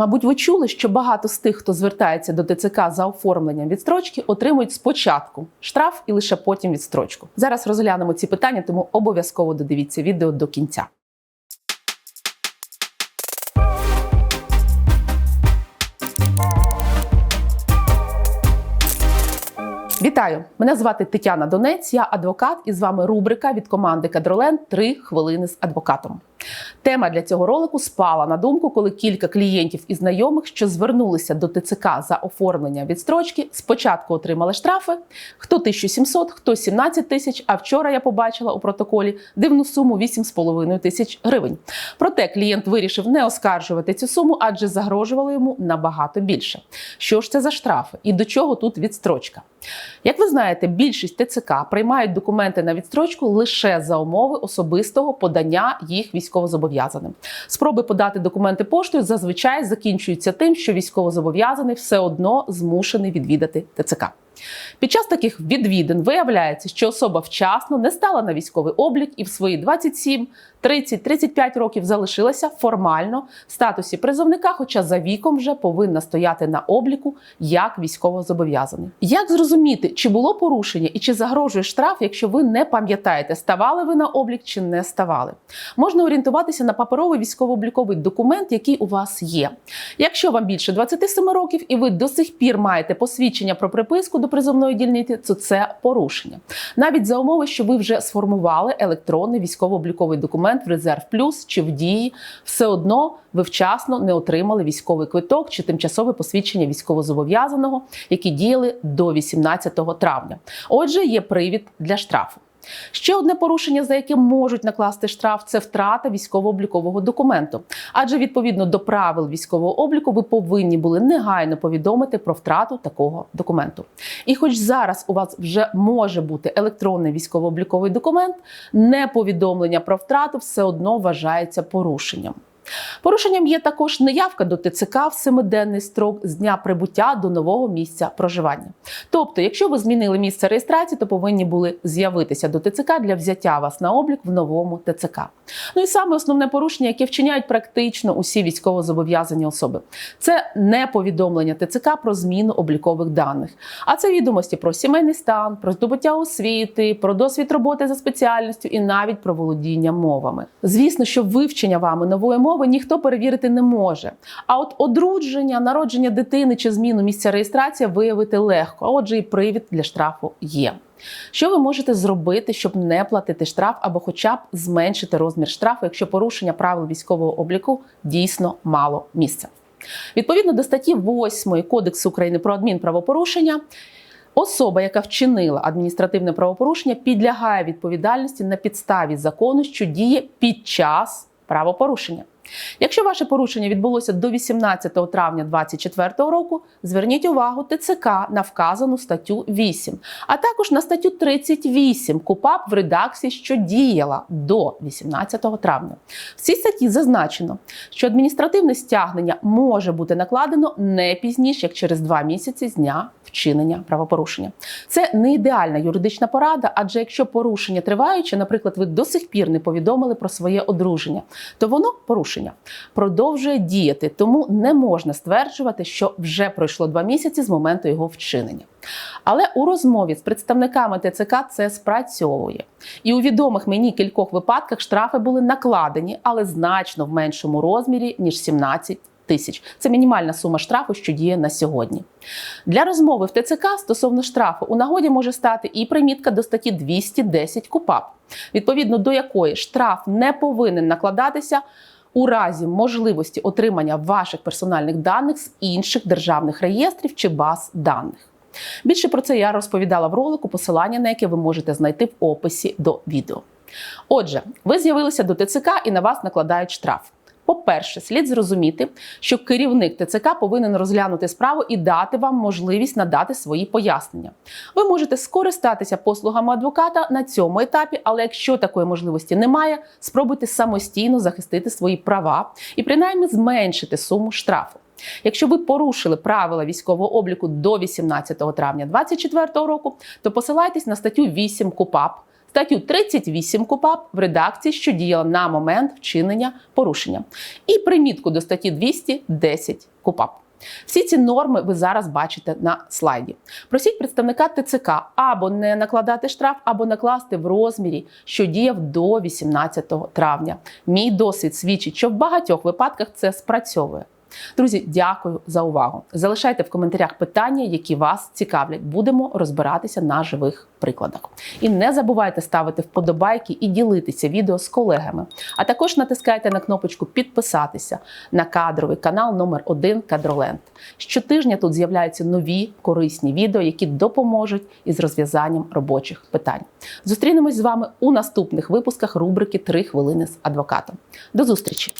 Мабуть, ви чули, що багато з тих, хто звертається до ТЦК за оформленням відстрочки, отримують спочатку штраф і лише потім відстрочку. Зараз розглянемо ці питання, тому обов'язково додивіться відео до кінця. Вітаю! Мене звати Тетяна Донець, я адвокат, і з вами рубрика від команди Кадроленд «Три хвилини з адвокатом. Тема для цього ролику спала на думку, коли кілька клієнтів і знайомих, що звернулися до ТЦК за оформлення відстрочки, спочатку отримали штрафи: хто 1700, хто 17 тисяч. А вчора я побачила у протоколі дивну суму 8,5 тисяч гривень. Проте клієнт вирішив не оскаржувати цю суму, адже загрожувало йому набагато більше. Що ж це за штрафи і до чого тут відстрочка? Як ви знаєте, більшість ТЦК приймають документи на відстрочку лише за умови особистого подання їх військовозобов'язаним. Спроби подати документи поштою зазвичай закінчуються тим, що військовозобов'язаний все одно змушений відвідати ТЦК. Під час таких відвідин виявляється, що особа вчасно не стала на військовий облік і в свої 27, 30, 35 років залишилася формально в статусі призовника, хоча за віком вже повинна стояти на обліку як військовозобов'язаний. Як зрозуміти, чи було порушення і чи загрожує штраф, якщо ви не пам'ятаєте, ставали ви на облік чи не ставали? Можна орієнтуватися на паперовий військово-обліковий документ, який у вас є. Якщо вам більше 27 років і ви до сих пір маєте посвідчення про приписку до призовної дільниці, то це порушення. Навіть за умови, що ви вже сформували електронний військово-обліковий документ в резерв плюс чи в дії, все одно ви вчасно не отримали військовий квиток чи тимчасове посвідчення військовозобов'язаного, які діяли до 18 травня. Отже, є привід для штрафу. Ще одне порушення, за яке можуть накласти штраф, це втрата військово-облікового документу. Адже відповідно до правил військового обліку ви повинні були негайно повідомити про втрату такого документу. І хоч зараз у вас вже може бути електронний військово-обліковий документ, неповідомлення про втрату все одно вважається порушенням. Порушенням є також неявка до ТЦК в семиденний строк з дня прибуття до нового місця проживання. Тобто, якщо ви змінили місце реєстрації, то повинні були з'явитися до ТЦК для взяття вас на облік в новому ТЦК. Ну і саме основне порушення, яке вчиняють практично усі військовозобов'язані особи, це не повідомлення ТЦК про зміну облікових даних. А це відомості про сімейний стан, про здобуття освіти, про досвід роботи за спеціальністю і навіть про володіння мовами. Звісно, що вивчення вами нової мови ніхто перевірити не може. А от одруження, народження дитини чи зміну місця реєстрації виявити легко. А отже, і привід для штрафу є. Що ви можете зробити, щоб не платити штраф або, хоча б зменшити розмір штрафу, якщо порушення правил військового обліку дійсно мало місця? Відповідно до статті 8 Кодексу України про адмінправопорушення. Особа, яка вчинила адміністративне правопорушення, підлягає відповідальності на підставі закону, що діє під час правопорушення. Якщо ваше порушення відбулося до 18 травня 2024 року, зверніть увагу ТЦК на вказану статтю 8, а також на статтю 38 КУПАП в редакції, що діяла до 18 травня. В цій статті зазначено, що адміністративне стягнення може бути накладено не пізніше, як через два місяці з дня вчинення правопорушення. Це не ідеальна юридична порада, адже якщо порушення триваюче, наприклад, ви до сих пір не повідомили про своє одруження, то воно порушення продовжує діяти, тому не можна стверджувати, що вже пройшло два місяці з моменту його вчинення. Але у розмові з представниками ТЦК це спрацьовує. І у відомих мені кількох випадках штрафи були накладені, але значно в меншому розмірі ніж 17 тисяч. Це мінімальна сума штрафу, що діє на сьогодні. Для розмови в ТЦК стосовно штрафу у нагоді може стати і примітка до статті 210 КУПАП, відповідно до якої штраф не повинен накладатися. У разі можливості отримання ваших персональних даних з інших державних реєстрів чи баз даних. Більше про це я розповідала в ролику, посилання на яке ви можете знайти в описі до відео. Отже, ви з'явилися до ТЦК і на вас накладають штраф. По-перше, слід зрозуміти, що керівник ТЦК повинен розглянути справу і дати вам можливість надати свої пояснення. Ви можете скористатися послугами адвоката на цьому етапі, але якщо такої можливості немає, спробуйте самостійно захистити свої права і принаймні зменшити суму штрафу. Якщо ви порушили правила військового обліку до 18 травня 2024 року, то посилайтесь на статтю 8 КУПАП статтю 38 КУПАП в редакції, що діяла на момент вчинення порушення, і примітку до статті 210 КУПАП. Всі ці норми ви зараз бачите на слайді. Просіть представника ТЦК або не накладати штраф, або накласти в розмірі, що діяв до 18 травня. Мій досвід свідчить, що в багатьох випадках це спрацьовує. Друзі, дякую за увагу. Залишайте в коментарях питання, які вас цікавлять. Будемо розбиратися на живих прикладах. І не забувайте ставити вподобайки і ділитися відео з колегами. А також натискайте на кнопочку підписатися на кадровий канал номер 1 Кадроленд. Щотижня тут з'являються нові корисні відео, які допоможуть із розв'язанням робочих питань. Зустрінемось з вами у наступних випусках рубрики «3 хвилини з адвокатом. До зустрічі!